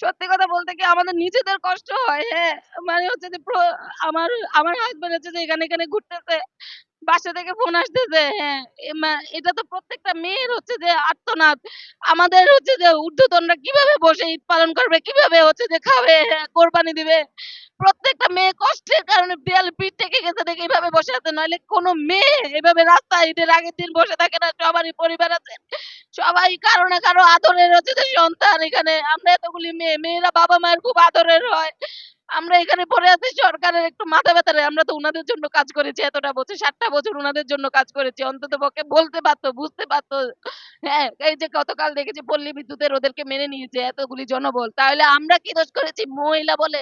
সত্যি কথা বলতে কি আমাদের নিজেদের কষ্ট হয় হ্যাঁ। মানে হচ্ছে যে আমার আমার হাজবেন্ড হচ্ছে যে এখানে এখানে ঘুরতেছে, বাসা থেকে ফোন আসতেছে হ্যাঁ। এটা তো প্রত্যেকটা মেয়ের হচ্ছে যে আত্মনাদ আমাদের হচ্ছে যে ঊর্ধ্বতনরা কীভাবে বসে ঈদ পালন করবে, কীভাবে হচ্ছে যে খাবে হ্যাঁ কোরবানি দিবে। প্রত্যেকটা মেয়ে কষ্টের কারণে দেয়াল পিঠ থেকে গেছে দেখে এইভাবে বসে আছে। নইলে কোনো মেয়ে এভাবে রাস্তায় ঈদের আগের দিন বসে থাকে না, সবারই পরিবার আছে। সবাই কারও না কারও আদরের হচ্ছে যে সন্তান এখানে, আমরা এতগুলি মেয়ে, মেয়েরা বাবা মায়ের খুব আদরের হয়। আমরা এখানে পড়ে আছি, সরকারের একটু মাথা ব্যথা। আমরা তো উনাদের জন্য কাজ করেছি, এতটা বছর, সাতটা বছর উনাদের জন্য কাজ করেছি। অন্তত পক্ষে বলতে পারতো, বুঝতে পারতো। হ্যাঁ এই যে গতকাল দেখেছি পল্লী বিদ্যুতের ওদেরকে মেনে নিয়েছে এতগুলি জনবল। তাহলে আমরা কি দোষ করেছি? মহিলা বলে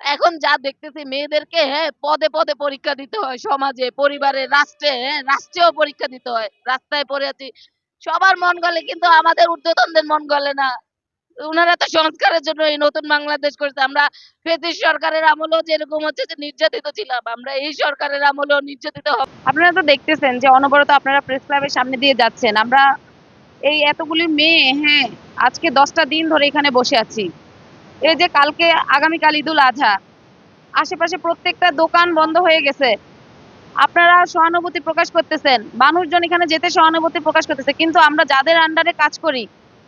এখন যা দেখতেছি মেয়েদেরকে হ্যাঁ পদে পদে পরীক্ষা দিতে হয় সমাজে, পরিবারে, রাষ্ট্রে হ্যাঁ রাষ্ট্রেও পরীক্ষা দিতে হয়। রাস্তায় পড়ে আছি। সবার মন গলে কিন্তু আমাদের ঊর্ধ্বতনদের মন গলে না। ওনারা তো সংস্কারের জন্য এই নতুন বাংলাদেশ করেছে। আমরা ব্রিটিশ সরকারের আমলেও যেরকম হচ্ছে যে নির্যাতিত ছিলাম, আমরা এই সরকারের আমলেও নির্যাতিত হব। আপনারা তো দেখতেছেন যে অনবরত আপনারা প্রেস ক্লাবের সামনে দিয়ে যাচ্ছেন। আমরা এই এতগুলি মেয়ে হ্যাঁ আজকে দশটা দিন ধরে এখানে বসে আছি। এই যে কালকে আগামীকাল ঈদুল আজহা, আশেপাশে প্রত্যেকটা দোকান বন্ধ হয়ে গেছে। আপনারা সহানুভূতি প্রকাশ করতেছেন। মানুষজন এখানে যেতে সহানুভূতি প্রকাশ করতেছে। কিন্তু আমরা যাদের আন্ডারে কাজ করি,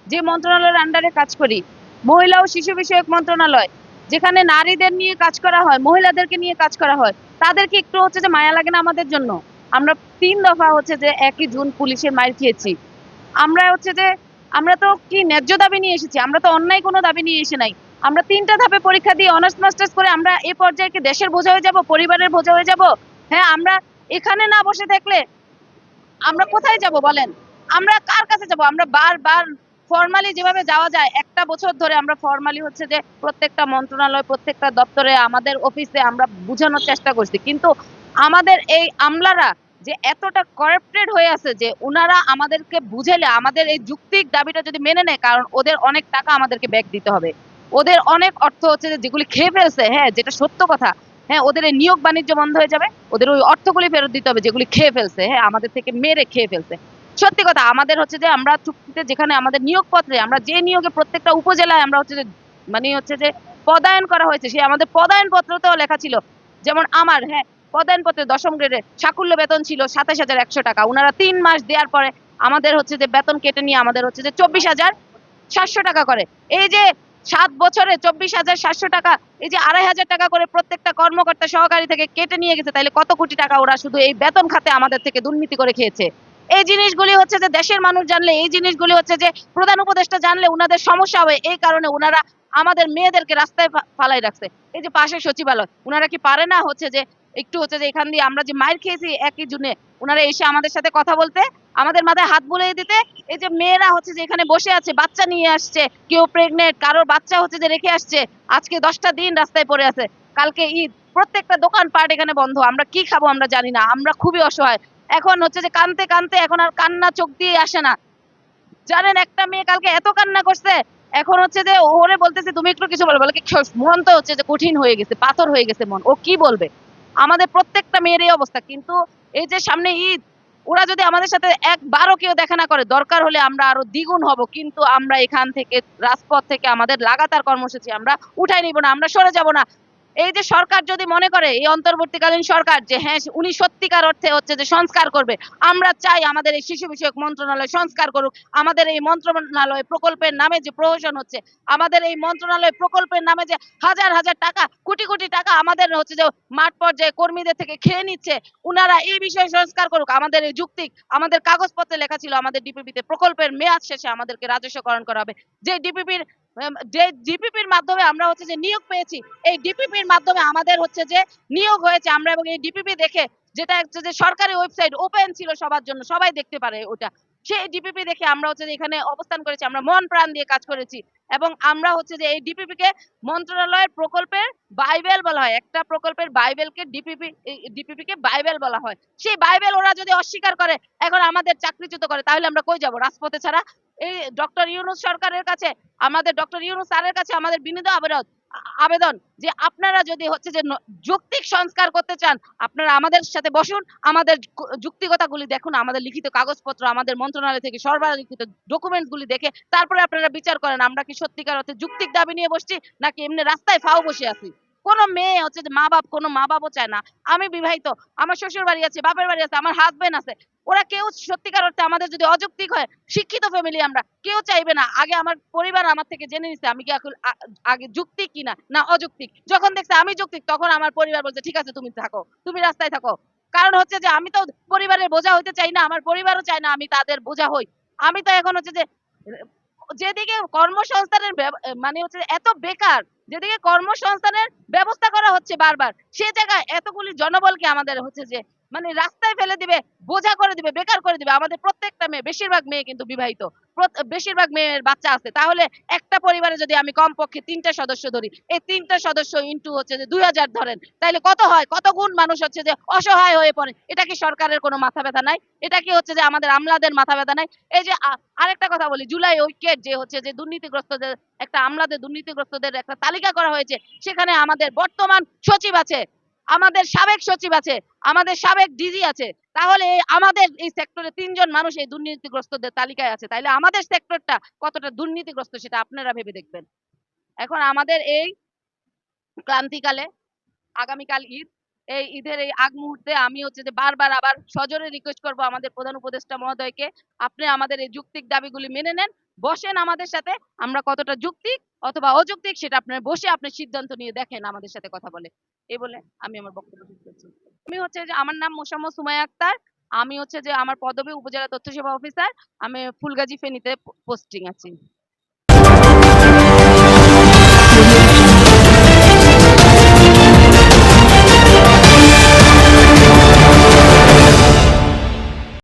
যে মন্ত্রণালয়ের আন্ডারে কাজ করি, মহিলা ও শিশু বিষয়ক মন্ত্রণালয়, যেখানে নারীদের নিয়ে কাজ করা হয়, মহিলাদেরকে নিয়ে কাজ করা হয়, তাদেরকে একটু হচ্ছে যে মায়া লাগে না আমাদের জন্য? আমরা তিন দফা হচ্ছে যে একই জুন পুলিশের মাইর খেয়েছি। আমরা হচ্ছে যে আমরা তো কি ন্যায্য দাবি নিয়ে এসেছি? আমরা তো অন্যায় কোনো দাবি নিয়ে এসে নাই। আমরা তিনটা ধাপে পরীক্ষা দিয়ে অনার্স মাস্টার্স করে আমরা এই পর্যায়ে কি দেশের বোঝা হয়ে যাব, পরিবারের বোঝা হয়ে যাব? হ্যাঁ আমরা এখানে না বসে থাকলে আমরা কোথায় যাব বলেন? আমরা কার কাছে যাব? আমরা বারবার ফর্মালি যেভাবে যাওয়া যায়, একটা বছর ধরে আমরা ফর্মালি হচ্ছে যে প্রত্যেকটা মন্ত্রণালয়, প্রত্যেকটা দপ্তরে, আমাদের অফিসে আমরা বোঝানোর চেষ্টা করছি। কিন্তু আমাদের এই আমলারা যে এতটা করাপ্টেড হয়ে আছে যে ওনারা আমাদেরকে বুঝেলে আমাদের এই যুক্তিক দাবিটা যদি মেনে নেয়, কারণ ওদের অনেক টাকা আমাদেরকে ব্যাক দিতে হবে। ওদের অনেক অর্থ হচ্ছে যে যেগুলি খেয়ে ফেলছে হ্যাঁ যেটা সত্য কথা হ্যাঁ ওদের এই নিয়োগ বাণিজ্য বন্ধ হয়ে যাবে, ওদের ওই অর্থগুলি ফেরত দিতে হবে যেগুলি খেয়ে ফেলছে হ্যাঁ আমাদের থেকে মেরে খেয়ে ফেলছে। সত্যি কথা, আমাদের হচ্ছে যে আমরা চুক্তিতে যেখানে আমাদের নিয়োগপত্রে, আমরা যে নিয়োগে প্রত্যেকটা উপজেলায় আমরা হচ্ছে যে মানে হচ্ছে যে পদায়ন করা হয়েছে, সেই আমাদের পদায়ন পত্রতেও লেখা ছিল, যেমন আমার হ্যাঁ পদায়ন পত্রে দশম গ্রেডের সাকুল্য বেতন ছিল সাতাশ হাজার একশো টাকা। ওনারা তিন মাস দেওয়ার পরে আমাদের হচ্ছে যে বেতন কেটে নিয়ে আমাদের হচ্ছে যে চব্বিশ হাজার সাতশো টাকা করে। এই যে সাত বছরে চব্বিশ হাজার সাতশো টাকা, এই যে আড়াই হাজার টাকা করে প্রত্যেকটা কর্মকর্তা সহকারী থেকে কেটে নিয়ে গেছে তাহলে কত কোটি টাকা ওরা শুধু এই বেতন খাতে আমাদের থেকে দুর্নীতি করে খেয়েছে? এই জিনিসগুলি হচ্ছে যে দেশের মানুষ জানলে, এই জিনিসগুলি হচ্ছে যে প্রধান উপদেষ্টা জানলে উনাদের সমস্যা হবে। এই কারণে উনারা আমাদের মেয়েদেরকে রাস্তায় ফালাই রাখছে। এই যে পাশে সচিবালয়, উনারা কি পারে না হচ্ছে যে একটু হচ্ছে যে এখান দিয়ে আমরা যে মাইর খেয়েছি একই জুনে, উনারা এসে আমাদের সাথে কথা বলতে, আমাদের মাথায় হাত বুলিয়ে দিতে, এই যে মেয়েরা হচ্ছে যে এখানে বসে আছে, বাচ্চা নিয়ে আসছে, কেউ প্রেগনেন্ট কারোর বাচ্চা হচ্ছে যে রেখে আসছে, আজকে দশটা দিন রাস্তায় পড়ে আছে, কালকে ঈদ, প্রত্যেকটা দোকান পাট এখানে বন্ধ, আমরা কি খাব আমরা জানি না, আমরা খুবই অসহায়। এখন হচ্ছে যে কানতে কানতে এখন আর কান্না চোখ দিয়ে আসে না। জানেন, একটা মেয়ে কালকে এত কান্না করছে, এখন হচ্ছে যে ওরে বলতেছে, তুমি একটু কিছু বলো। বলে মন তো হচ্ছে যে কঠিন হয়ে গেছে, পাথর হয়ে গেছে মন। ও কি বলবে? আমাদের প্রত্যেকটা মেয়ের এই অবস্থা। কিন্তু এই যে সামনে ঈদ, ওরা যদি আমাদের সাথে একবারও কেউ দেখা না করে, দরকার হলে আমরা আরও দ্বিগুণ হব। কিন্তু আমরা এখান থেকে, রাজপথ থেকে আমাদের লাগাতার কর্মসূচি আমরা উঠাই নিব না, আমরা সরে যাব না। এই যে সরকার যদি মনে করে, এই অন্তর্বর্তীকালীন সরকার যে হ্যাঁ উনি সত্যিকার অর্থে হচ্ছে যে সংস্কার করবে, আমরা চাই আমাদের এই শিশু বিষয়ক মন্ত্রণালয় সংস্কার করুক। আমাদের এই মন্ত্রণালয় প্রকল্পের নামে যে প্রহসন হচ্ছে, আমাদের এই মন্ত্রণালয় প্রকল্পের নামে যে হাজার হাজার টাকা, কোটি কোটি টাকা আমাদের হচ্ছে যে মাঠ পর্যায়ে কর্মীদের থেকে খেয়ে নিচ্ছে, উনারা এই বিষয়ে সংস্কার করুক। আমাদের এই যুক্তিক, আমাদের কাগজপত্রে লেখা ছিল আমাদের ডিপিপিতে প্রকল্পের মেয়াদ শেষে আমাদেরকে রাজস্বকরণ করা হবে। যে ডিপিপির যে ডিপিপির মাধ্যমে আমরা হচ্ছে যে নিয়োগ পেয়েছি, এই ডিপিপির মাধ্যমে আমাদের হচ্ছে যে নিয়োগ হয়েছে। আমরা এবং এই ডিপিপি দেখে যেটা হচ্ছে যে সরকারি ওয়েবসাইট ওপেন ছিল সবার জন্য, সবাই দেখতে পারে ওটা। সেই ডিপিপি দেখে আমরা হচ্ছে যে এখানে অবস্থান করেছি, আমরা মন প্রাণ দিয়ে কাজ করেছি। এবং আমরা হচ্ছে যে এই ডিপিপি কে মন্ত্রণালয়ের প্রকল্পের বাইবেল বলা হয়। একটা প্রকল্পের বাইবেলকে ডিপিপি ডিপিপি কে বাইবেল বলা হয়। সেই বাইবেল ওরা যদি অস্বীকার করে, এখন আমাদের চাকরিচ্যুত করে, তাহলে আমরা কই যাব? রাজপথে ছাড়া এই ডক্টর ইউনুস সরকারের কাছে, আমাদের ডক্টর ইউনুস স্যারের কাছে আমাদের বিনীত আবেদন আবেদন যে আপনারা যদি হচ্ছে যে যৌক্তিক সংস্কার করতে চান, আপনারা আমাদের সাথে বসুন, আমাদের যুক্তিকতাগুলি দেখুন, আমাদের লিখিত কাগজপত্র, আমাদের মন্ত্রণালয় থেকে সরবরাহিত ডকুমেন্টস গুলি দেখে, তারপরে আপনারা বিচার করেন, আমরা কি সত্যিকার অর্থে যুক্তিক দাবি নিয়ে বসছি, নাকি এমনি রাস্তায় ফাও বসে আছি? কোনো মেয়ে হচ্ছে যে মা বাপ কোনো মা বাপও চায় না। আমি বিবাহিত, আমার শ্বশুর বাড়ি আছে, বাপের বাড়ি আছে, আমার হাজবেন্ড আছে। ওরা কেউ সত্যিকার অর্থে আমাদের যদি অযৌক্তিক হয়, শিক্ষিত ফ্যামিলি আমরা, কেউ চাইবে না। আগে আমার পরিবার আমার থেকে জেনে নিছে আমি কি এখন- আগে যুক্তিক কিনা, না অযৌক্তিক। যখন দেখছে আমি যৌক্তিক, তখন আমার পরিবার বলছে, ঠিক আছে, তুমি থাকো, তুমি রাস্তায় থাকো। কারণ হচ্ছে যে আমি তো পরিবারের বোঝা হইতে চাই না, আমার পরিবারও চায় না আমি তাদের বোঝা হই। আমি তো এখন হচ্ছে যে, যেদিকে কর্মসংস্থানের মানে হচ্ছে এত বেকার যেদিকে কর্মসংস্থানের ব্যবস্থা করা হচ্ছে বারবার সে জায়গায় এতগুলি জনবলকে আমাদের হচ্ছে যে মানে রাস্তায় ফেলে দিবে, বোঝা করে দিবে, বেকার করে দিবে। আমাদের প্রত্যেকটা মেয়ে, বেশিরভাগ মেয়ে কিন্তু বিবাহিত। বেশিরভাগ মেয়ের বাচ্চা আছে। তাহলে একটা পরিবারে যদি আমি কমপক্ষে তিনটা সদস্য ধরি, এই তিনটা সদস্য ইন্টু হচ্ছে যে দুই হাজার ধরেন তাহলে কত হয়? কত গুণ মানুষ হচ্ছে যে অসহায় হয়ে পড়ে? এটা কি সরকারের কোনো মাথা ব্যথা নাই? এটা কি হচ্ছে যে আমাদের আমলাদের মাথা ব্যথা নাই? এই যে আরেকটা কথা বলি, জুলাই ঐক্যের যে হচ্ছে যে দুর্নীতিগ্রস্তদের, একটা আমলাদের দুর্নীতিগ্রস্তদের একটা তালিকা করা হয়েছে। সেখানে আমাদের বর্তমান সচিব আছে আমাদের সাবেক সচিব আছে, আমাদের সাবেক ডিজি আছে, তাহলে আমাদের এই সেক্টরে তিনজন মানুষ এই দুর্নীতিগ্রস্তদের তালিকায় আছে, তাইলে আমাদের সেক্টরটা কতটা দুর্নীতিগ্রস্ত সেটা আপনারা ভেবে দেখবেন। এখন আমাদের এই ক্লান্তিকালে, আগামীকাল ঈদ, এই ঈদের এই আগ মুহূর্তে আমি হচ্ছে যে বারবার আবার সজোরে রিকোয়েস্ট করব আমাদের প্রধান উপদেষ্টা মহোদয়কে, আপনি আমাদের এই যুক্তিক দাবিগুলি মেনে নেন বসেন আমাদের সাথে, আমরা কতটা যুক্তিক অথবা অযৌক্তিক সেটা আপনার বসে আপনি সিদ্ধান্ত নিয়ে দেখেন, আমাদের সাথে কথা বলে। এই বলে আমি আমার বক্তব্য শেষ করছি। আমি হচ্ছে যে আমার নাম মোসাম্মদ সুমাইয়া আক্তার, আমি হচ্ছে যে আমার পদবী উপজেলা তথ্য সেবা অফিসার আমি ফুলগাজী ফেনীতে পোস্টিং আছি।